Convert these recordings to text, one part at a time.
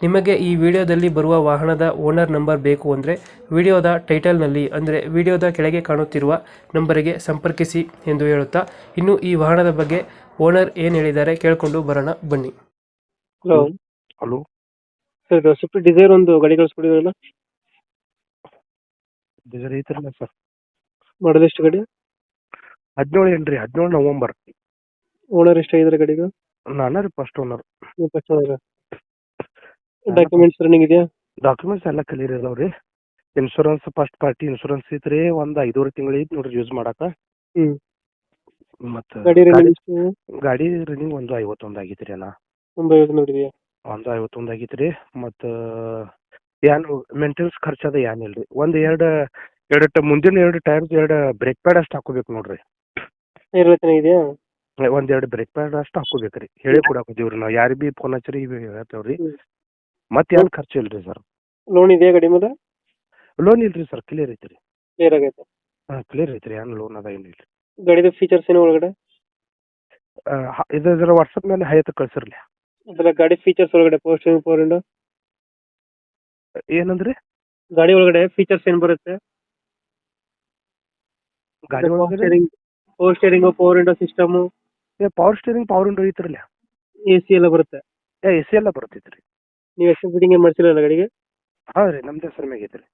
ನಿಮಗೆ ಈ ವಿಡಿಯೋದಲ್ಲಿ ಬರುವ ವಾಹನದ ಓನರ್ ನಂಬರ್ ಬೇಕು ಅಂದರೆ ವಿಡಿಯೋದ ಟೈಟಲ್ನಲ್ಲಿ ಅಂದರೆ ವಿಡಿಯೋದ ಕೆಳಗೆ ಕಾಣುತ್ತಿರುವ ನಂಬರಿಗೆ ಸಂಪರ್ಕಿಸಿ ಎಂದು ಹೇಳುತ್ತಾ ಇನ್ನು ಈ ವಾಹನದ ಬಗ್ಗೆ ಓನರ್ ಏನು ಹೇಳಿದ್ದಾರೆ ಕೇಳಿಕೊಂಡು ಬರೋಣ ಬನ್ನಿ. Hello hello sir Swift Dzire ಒಂದು ಗಾಡಿ ಕಳಿಸ್ಕೊಡಿದ್ರಲ್ಲ ಡಿಸೈರ್ ಐತ್ರಲ್ಲ ಸರ್ ಮಾಡಲ್ ಎಷ್ಟು ಗಾಡಿ? ಹದಿನೇಳು ಏನ್ರಿ ಹದಿನೇಳು ನವಂಬರ್. ಓನರ್ ಎಷ್ಟಾಗಿದ್ದಾರೆ ಗಾಡಿಗೆ ನಾನು ರೀ ಫಸ್ಟ್ ಓನರ್ ಡಾಕ್ಯುಮೆಂಟ್ಸ್ ರನ್ನಿಂಗ್ ಇದೆಯಾ? ಡಾಕ್ಯುಮೆಂಟ್ಸ್ ಎಲ್ಲ ಕ್ಲಿಯರ್ ಇದಾವೆ ರೀ. ಇನ್ಶೂರೆನ್ಸ್ ಫಸ್ಟ್ ಪಾರ್ಟಿ ಇನ್ಶೂರೆನ್ಸ್ ಐತ್ರಿ ಒಂದು ಐದೂವರೆ ತಿಂಗಳು ಐತಿ ನೋಡ್ರಿ ಯೂಸ್ ಮಾಡಾಕ. ಮತ್ತು ಗಾಡಿ ರನ್ನಿಂಗ್ ಗಾಡಿ ರನ್ನಿಂಗ್ ಒಂದು ಐವತ್ತೊಂದು ಆಗೈತೆ ರೀ ಅಣ್ಣ. ಒಂದು ಐವತ್ತು ನೋಡಿದೆಯಾ? ಒಂದು ಐವತ್ತೊಂದು ಆಗೈತೆ ರೀ. ಮತ್ತು ಏನು ಮೇಂಟೆನೆನ್ಸ್ ಖರ್ಚು ಅದ ಏನಿಲ್ಲ ರೀ ಒಂದು ಎರಡು ಎರಡು ಟ ಮುಂದಿನ ಎರಡು ಟೈರ್ಸ್ ಎರಡು ಬ್ರೇಕ್ ಪ್ಯಾಡ್ ಅಷ್ಟು ಹಾಕೋಬೇಕು ನೋಡ್ರಿ. ಎಲ್ಲ ಚೆನ್ನಾಗಿದೆಯಾ ಒಂದ್ ಎರಡು ಬ್ರೇಕ್ ಪ್ಯಾಡ್ ಅಷ್ಟು ಹಾಕೋಬೇಕು ರೀ. ಹೇಳಿ ಕೊಡಾಕತ್ತೀವಿ ರೀ ನಾವು. ಯಾರಿಗೆ ಭೀ ಫೋನ್ ಹಚ್ಚಿರಿ ಹೇಳ್ತೇವೆ ರೀ ಹ್ಮ್. ಮತ್ತೆ ಏನು ಖರ್ಚು ಇಲ್ರಿ ಸರ್ ಲೋನ್ ಇದೆಯಾ ಗಾಡಿ ಮೇಲೆ? ಲೋನ್ ಇಲ್ರಿ ಸರ್ ಕ್ಲಿಯರ್ ಐತ್ರಿ. ಕ್ಲಿಯರ್ ಆಗೈತೆ. ಹಾಂ ಕ್ಲಿಯರ್ ಐತ್ರಿ ಏನು ಲೋನ್ ಅದ ಏನಿಲ್ಲ ಇಲ್ರಿ. ಗಾಡಿದು ಫೀಚರ್ಸ್ ಏನು ಒಳಗಡೆ? ಇದು ಇದರ ವಾಟ್ಸಪ್ ಮೇಲೆ ಹೈತ್ ಕಳ್ಸಿರ್ಲಿ. ಅದರ ಗಾಡಿ ಫೀಚರ್ಸ್ ಒಳಗಡೆ ಪೋಸ್ಟಿಂಗ್ ಫೋರ್ ಪವರ್ ಏನಂದ್ರೆ? ಗಾಡಿ ಒಳಗಡೆ ಫೀಚರ್ಸ್ ಏನು ಬರುತ್ತೆ? ಗಾಡಿ ಒಳಗಡೆ? Power steering power Indo system power steering power ಇಂಡೋ ಐತ್ರಲ್ಲ ಎ ಸಿ ಎಲ್ಲ ಬರುತ್ತೆ. ಏ ಎ ಸಿ ಎಲ್ಲ ಬರ್ತೈತ್ರಿ. ನೀವು ಎಕ್ಸ್ಟ್ರಾ ಫಿಟ್ಟಿಂಗ್ ಏನ್ ಮಾಡ್ಸಿಲ್ಲ ಗಾಡಿಗೆ? ಹಾಂ ರೀ ನಮ್ದು ಹೆಸರು ಮ್ಯಾಗ ಐತ್ರಿ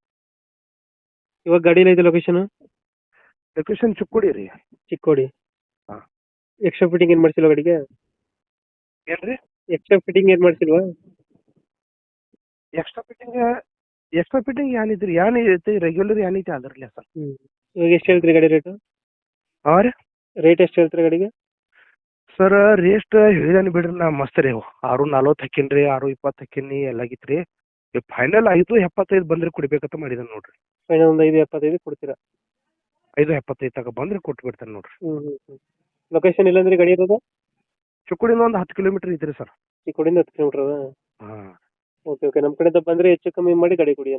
ಇವಾಗ ಗಾಡಿ ಐತೆ ಲೊಕೇಶನ್ ಲೊಕೇಶನ್ ಚಿಕ್ಕೋಡಿ ರೀ. ಚಿಕ್ಕೋಡಿ. ಹಾ. ಎಕ್ಸ್ಟ್ರಾ ಫಿಟ್ಟಿಂಗ್ ಏನ್ ಮಾಡ್ಸಿಲ್ಲ ಗಾಡಿಗೆ? ಏನ್ರಿ ಎಕ್ಸ್ಟ್ರಾ ಫಿಟ್ಟಿಂಗ್ ಏನ್ ಮಾಡ್ಸಿಲ್ವಾ? ಎಕ್ಸ್ಟ್ರಾ ಫಿಟ್ಟಿಂಗ್ ಎಕ್ಸ್ಟ್ರಾ ಫಿಟ್ಟಿಂಗ್ ಏನಿದ್ರಿ ಏನ್ ಐತಿ? ರೆಗ್ಯುಲರ್ ಏನೈತಿ ಅದರಲ್ಲಿ ಸರ್. ಇವಾಗ ಎಷ್ಟು ಹೇಳ್ತೀರಿ ಗಾಡಿ ರೇಟ್ ಹಾಂ ರೀ. ರೇಟ್ ಎಷ್ಟು ಹೇಳ್ತೀರಿ ಗಾಡಿಗೆ? ಸರ್ ರೇಸ್ಟ್ ಹೇಳಿದಾನೆ ಬಿಡ್ರಿ ನಾ ಮಸ್ತ್ ರೀ ಅವು. ಆರು ನಲ್ವತ್ತು ಹಾಕಿನ್ರಿ ಆರು ಇಪ್ಪತ್ತು ಹಾಕಿನಿ ಎಲ್ಲ ಆಗಿತ್ರಿ ಫೈನಲ್ ಐದು ಎಪ್ಪತ್ತೈದು ಬಂದ್ರೆ ಕೊಡ್ಬೇಕಂತ ಮಾಡಿದಾನೆ ನೋಡ್ರಿ. ಫೈನಲ್ ಒಂದು ಐದು ಎಪ್ಪತ್ತೈದು ಕೊಡ್ತೀರಾ? ಐದು ಎಪ್ಪತ್ತೈದು ತಗ ಬಂದ್ರೆ ಕೊಟ್ಟು ಬಿಡ್ತಾನೆ ನೋಡ್ರಿ. ಹ್ಮ್ ಲೊಕೇಶನ್ ಇಲ್ಲಂದ್ರೆ ಗಾಡಿ ಇರೋದು? ಚಿಕ್ಕುಡಿಂದ ಒಂದು ಹತ್ತು ಕಿಲೋಮೀಟರ್ ಐತ್ರಿ ಸರ್ ಚಿಕ್ಕೋಡಿಂದ ಹತ್ತು ಕಿಲೋಮೀಟರ್ ಹಾಂ. ಓಕೆ ಓಕೆ ನಮ್ಮ ಕಡೆಯಿಂದ ಬಂದ್ರೆ ಹೆಚ್ಚು ಕಮ್ಮಿ ಮಾಡಿ ಗಾಡಿ ಕೊಡಿ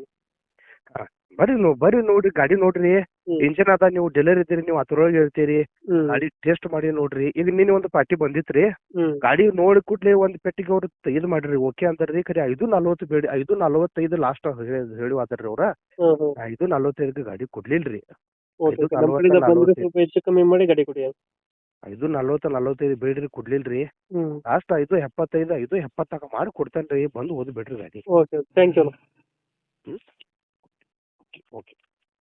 ಬರ್ರಿ ನೋ ಬರ್ರಿ ನೋಡ್ರಿ ಗಾಡಿ ನೋಡ್ರಿ. ಇಂಜಿನ್ ಅದ ನೀವು ಡೆಲರ್ ಇದ್ದೀರಿ ನೀವು ಅದ್ರೊಳಗೆ ಹೇಳ್ತೀರಿ ಗಾಡಿ ಟೇಸ್ಟ್ ಮಾಡಿ ನೋಡ್ರಿ. ಈಗ ನಿನ್ನೆ ಒಂದು ಪಾರ್ಟಿ ಬಂದಿತ್ರಿ. ಗಾಡಿ ನೋಡಿ ಕೂಡ್ಲೆ ಒಂದು ಪೆಟ್ಟಿಗೆ ಅವ್ರು ಇದು ಮಾಡ್ರಿ. ಓಕೆ ಅಂತಾರ್ರಿ ಖರೆ ಐದು ನಲ್ವತ್ತು ಬೇಡಿ ಐದು ನಲ್ವತ್ತೈದು ಲಾಸ್ಟ್ ಹೇಳಿ ಆತಾರ್ರಿ ಅವ್ರ. ಐದು ನಲ್ವತ್ತೈದಕ್ಕೆ ಗಾಡಿ ಕೊಡ್ಲಿಲ್ರಿ. ಓಕೆ ಐದು ನಲ್ವತ್ತ ನಲ್ವತ್ತೈದು. ನಲ್ವತ್ತೈದು ಬೇಡ್ರಿ ಕೊಡ್ಲಿಲ್ರಿ. ಲಾಸ್ಟ್ ಐದು ಎಪ್ಪತ್ತೈದು ಐದು ಎಪ್ಪತ್ತಾಕ ಮಾಡಿ ಕೊಡ್ತೇನ್ರಿ ಬಂದು ಓದ್ ಬಿಡ್ರಿ ಗಾಡಿ. Okay thank you okay